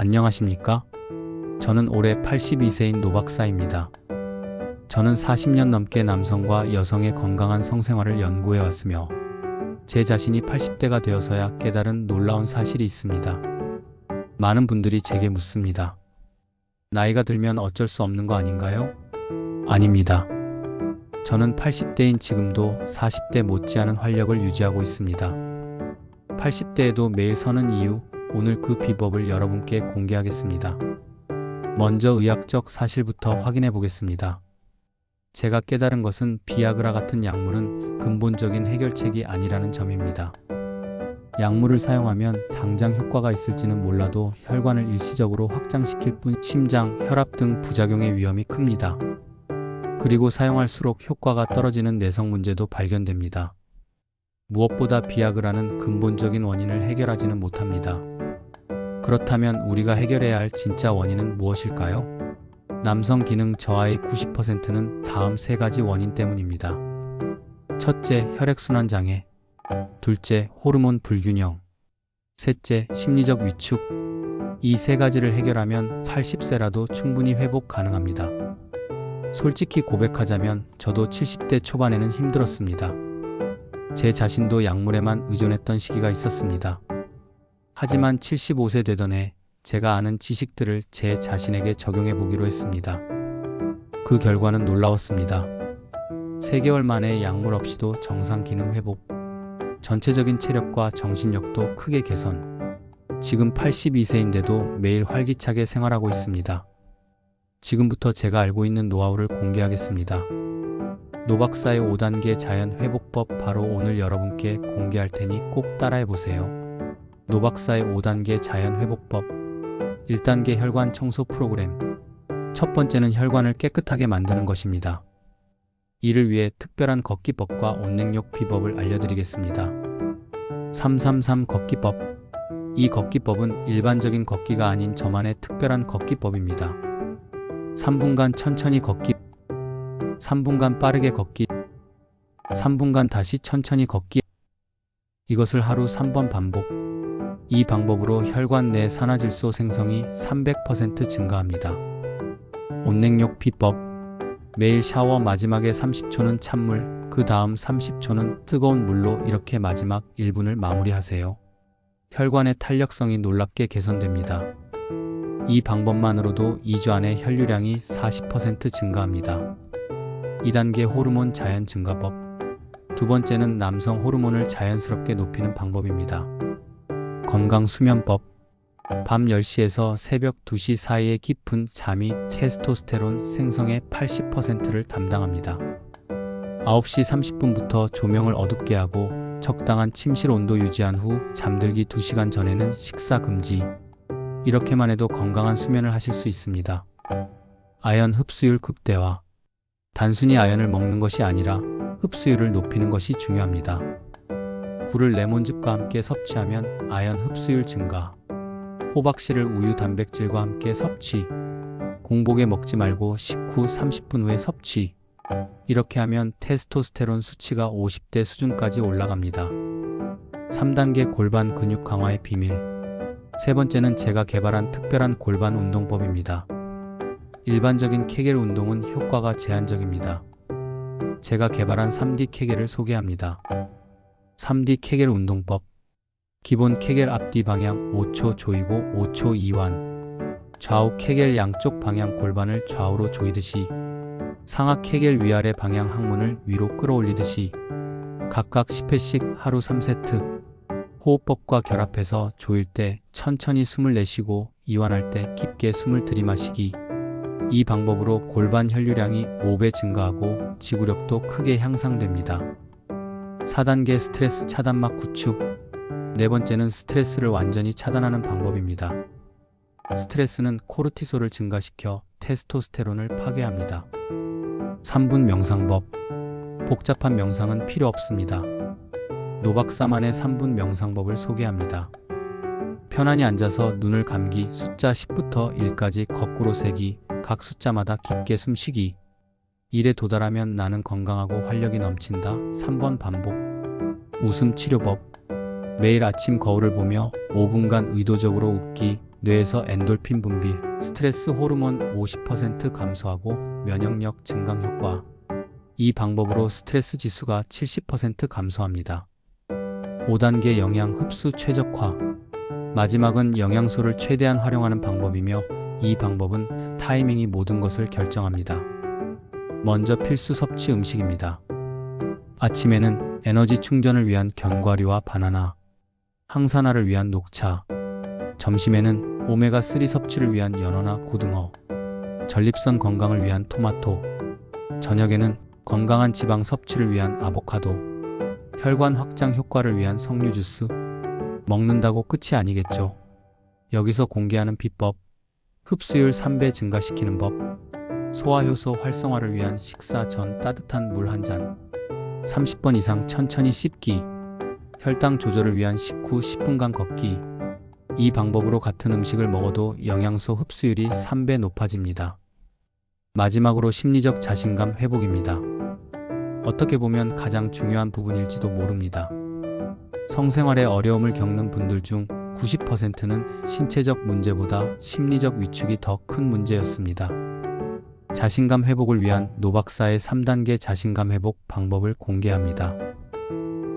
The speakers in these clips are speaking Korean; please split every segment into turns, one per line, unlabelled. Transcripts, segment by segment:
안녕하십니까? 저는 올해 82세인 노박사입니다. 저는 40년 넘게 남성과 여성의 건강한 성생활을 연구해 왔으며 제 자신이 80대가 되어서야 깨달은 놀라운 사실이 있습니다. 많은 분들이 제게 묻습니다. 나이가 들면 어쩔 수 없는 거 아닌가요? 아닙니다. 저는 80대인 지금도 40대 못지않은 활력을 유지하고 있습니다. 80대에도 매일 서는 이유, 오늘 그 비법을 여러분께 공개하겠습니다. 먼저 의학적 사실부터 확인해 보겠습니다. 제가 깨달은 것은 비아그라 같은 약물은 근본적인 해결책이 아니라는 점입니다. 약물을 사용하면 당장 효과가 있을지는 몰라도 혈관을 일시적으로 확장시킬 뿐 심장, 혈압 등 부작용의 위험이 큽니다. 그리고 사용할수록 효과가 떨어지는 내성 문제도 발견됩니다. 무엇보다 비아그라는 근본적인 원인을 해결하지는 못합니다. 그렇다면 우리가 해결해야 할 진짜 원인은 무엇일까요? 남성 기능 저하의 90%는 다음 세 가지 원인 때문입니다. 첫째, 혈액순환 장애. 둘째, 호르몬 불균형. 셋째, 심리적 위축. 이 세 가지를 해결하면 80세라도 충분히 회복 가능합니다. 솔직히 고백하자면 저도 70대 초반에는 힘들었습니다. 제 자신도 약물에만 의존했던 시기가 있었습니다. 하지만 75세 되던 해 제가 아는 지식들을 제 자신에게 적용해 보기로 했습니다. 그 결과는 놀라웠습니다. 3개월 만에 약물 없이도 정상 기능 회복, 전체적인 체력과 정신력도 크게 개선. 지금 82세인데도 매일 활기차게 생활하고 있습니다. 지금부터 제가 알고 있는 노하우를 공개하겠습니다. 노박사의 5단계 자연 회복법 바로 오늘 여러분께 공개할 테니 꼭 따라해 보세요. 노박사의 5단계 자연 회복법 1단계 혈관 청소 프로그램 첫 번째는 혈관을 깨끗하게 만드는 것입니다. 이를 위해 특별한 걷기법과 온냉욕 비법을 알려드리겠습니다. 333 걷기법 이 걷기법은 일반적인 걷기가 아닌 저만의 특별한 걷기법입니다. 3분간 천천히 걷기 3분간 빠르게 걷기 3분간 다시 천천히 걷기 이것을 하루 3번 반복 이 방법으로 혈관 내 산화질소 생성이 300% 증가합니다. 온냉욕 비법 매일 샤워 마지막에 30초는 찬물, 그 다음 30초는 뜨거운 물로 이렇게 마지막 1분을 마무리하세요. 혈관의 탄력성이 놀랍게 개선됩니다. 이 방법만으로도 2주 안에 혈류량이 40% 증가합니다. 2단계 호르몬 자연 증가법. 두 번째는 남성 호르몬을 자연스럽게 높이는 방법입니다. 건강 수면법. 밤 10시에서 새벽 2시 사이의 깊은 잠이 테스토스테론 생성의 80%를 담당합니다. 9시 30분부터 조명을 어둡게 하고 적당한 침실 온도 유지한 후 잠들기 2시간 전에는 식사 금지. 이렇게만 해도 건강한 수면을 하실 수 있습니다. 아연 흡수율 극대화. 단순히 아연을 먹는 것이 아니라 흡수율을 높이는 것이 중요합니다. 굴을 레몬즙과 함께 섭취하면 아연 흡수율 증가. 호박씨를 우유 단백질과 함께 섭취. 공복에 먹지 말고 식후 30분 후에 섭취. 이렇게 하면 테스토스테론 수치가 50대 수준까지 올라갑니다. 3단계 골반 근육 강화의 비밀. 세 번째는 제가 개발한 특별한 골반 운동법입니다. 일반적인 케겔 운동은 효과가 제한적입니다. 제가 개발한 3D 케겔을 소개합니다. 3D 케겔 운동법. 기본 케겔 앞뒤 방향 5초 조이고 5초 이완. 좌우 케겔 양쪽 방향 골반을 좌우로 조이듯이 상하 케겔 위아래 방향 항문을 위로 끌어올리듯이 각각 10회씩 하루 3세트. 호흡법과 결합해서 조일 때 천천히 숨을 내쉬고 이완할 때 깊게 숨을 들이마시기. 이 방법으로 골반 혈류량이 5배 증가하고 지구력도 크게 향상됩니다. 4단계 스트레스 차단막 구축. 네 번째는 스트레스를 완전히 차단하는 방법입니다. 스트레스는 코르티솔을 증가시켜 테스토스테론을 파괴합니다. 3분 명상법. 복잡한 명상은 필요 없습니다. 노박사만의 3분 명상법을 소개합니다. 편안히 앉아서 눈을 감기 숫자 10부터 1까지 거꾸로 세기 각 숫자마다 깊게 숨쉬기 1에 도달하면 나는 건강하고 활력이 넘친다 3번 반복 웃음 치료법 매일 아침 거울을 보며 5분간 의도적으로 웃기 뇌에서 엔돌핀 분비, 스트레스 호르몬 50% 감소하고 면역력 증강 효과. 이 방법으로 스트레스 지수가 70% 감소합니다. 5단계 영양 흡수 최적화. 마지막은 영양소를 최대한 활용하는 방법이며 이 방법은 타이밍이 모든 것을 결정합니다. 먼저 필수 섭취 음식입니다. 아침에는 에너지 충전을 위한 견과류와 바나나, 항산화를 위한 녹차, 점심에는 오메가3 섭취를 위한 연어나 고등어, 전립선 건강을 위한 토마토, 저녁에는 건강한 지방 섭취를 위한 아보카도, 혈관 확장 효과를 위한 석류 주스, 먹는다고 끝이 아니겠죠. 여기서 공개하는 비법, 흡수율 3배 증가시키는 법, 소화효소 활성화를 위한 식사 전 따뜻한 물 한 잔, 30번 이상 천천히 씹기, 혈당 조절을 위한 식후 10분간 걷기. 이 방법으로 같은 음식을 먹어도 영양소 흡수율이 3배 높아집니다. 마지막으로 심리적 자신감 회복입니다. 어떻게 보면 가장 중요한 부분일지도 모릅니다. 성생활에 어려움을 겪는 분들 중 90%는 신체적 문제보다 심리적 위축이 더 큰 문제였습니다. 자신감 회복을 위한 노박사의 3단계 자신감 회복 방법을 공개합니다.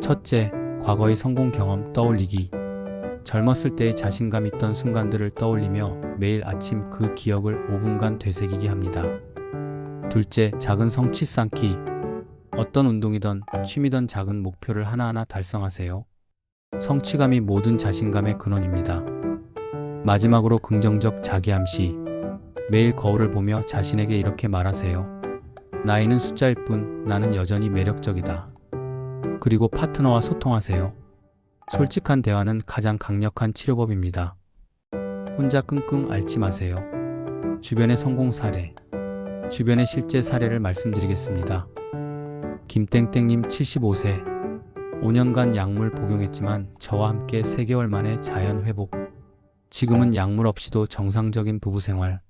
첫째, 과거의 성공 경험 떠올리기. 젊었을 때의 자신감 있던 순간들을 떠올리며 매일 아침 그 기억을 5분간 되새기게 합니다. 둘째, 작은 성취 쌓기. 어떤 운동이든 취미든 작은 목표를 하나하나 달성하세요. 성취감이 모든 자신감의 근원입니다. 마지막으로 긍정적 자기암시. 매일 거울을 보며 자신에게 이렇게 말하세요. 나이는 숫자일 뿐 나는 여전히 매력적이다. 그리고 파트너와 소통하세요. 솔직한 대화는 가장 강력한 치료법입니다. 혼자 끙끙 앓지 마세요. 주변의 성공 사례, 주변의 실제 사례를 말씀드리겠습니다. 김땡땡님 75세. 5년간 약물 복용했지만 저와 함께 3개월 만에 자연 회복. 지금은 약물 없이도 정상적인 부부 생활.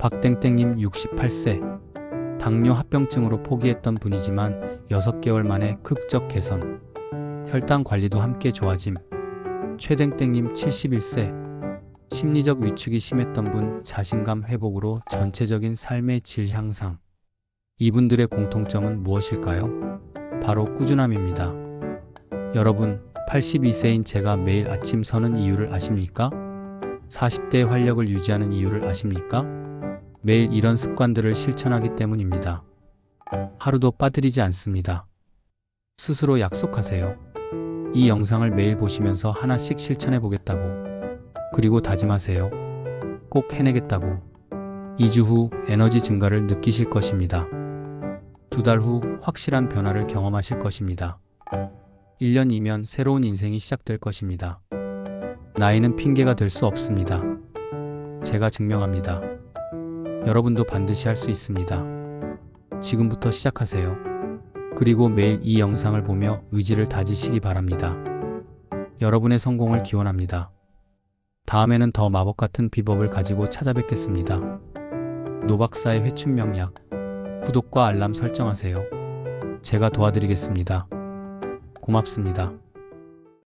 박땡땡님 68세. 당뇨 합병증으로 포기했던 분이지만 6개월 만에 극적 개선. 혈당 관리도 함께 좋아짐. 최땡땡님 71세. 심리적 위축이 심했던 분 자신감 회복으로 전체적인 삶의 질 향상. 이분들의 공통점은 무엇일까요? 바로 꾸준함입니다. 여러분, 82세인 제가 매일 아침 서는 이유를 아십니까? 40대의 활력을 유지하는 이유를 아십니까? 매일 이런 습관들을 실천하기 때문입니다. 하루도 빠뜨리지 않습니다. 스스로 약속하세요. 이 영상을 매일 보시면서 하나씩 실천해 보겠다고. 그리고 다짐하세요. 꼭 해내겠다고. 2주 후 에너지 증가를 느끼실 것입니다. 두 달 후 확실한 변화를 경험하실 것입니다. 1년이면 새로운 인생이 시작될 것입니다. 나이는 핑계가 될 수 없습니다. 제가 증명합니다. 여러분도 반드시 할 수 있습니다. 지금부터 시작하세요. 그리고 매일 이 영상을 보며 의지를 다지시기 바랍니다. 여러분의 성공을 기원합니다. 다음에는 더 마법 같은 비법을 가지고 찾아뵙겠습니다. 노박사의 회춘 명약. 구독과 알람 설정하세요. 제가 도와드리겠습니다. 고맙습니다.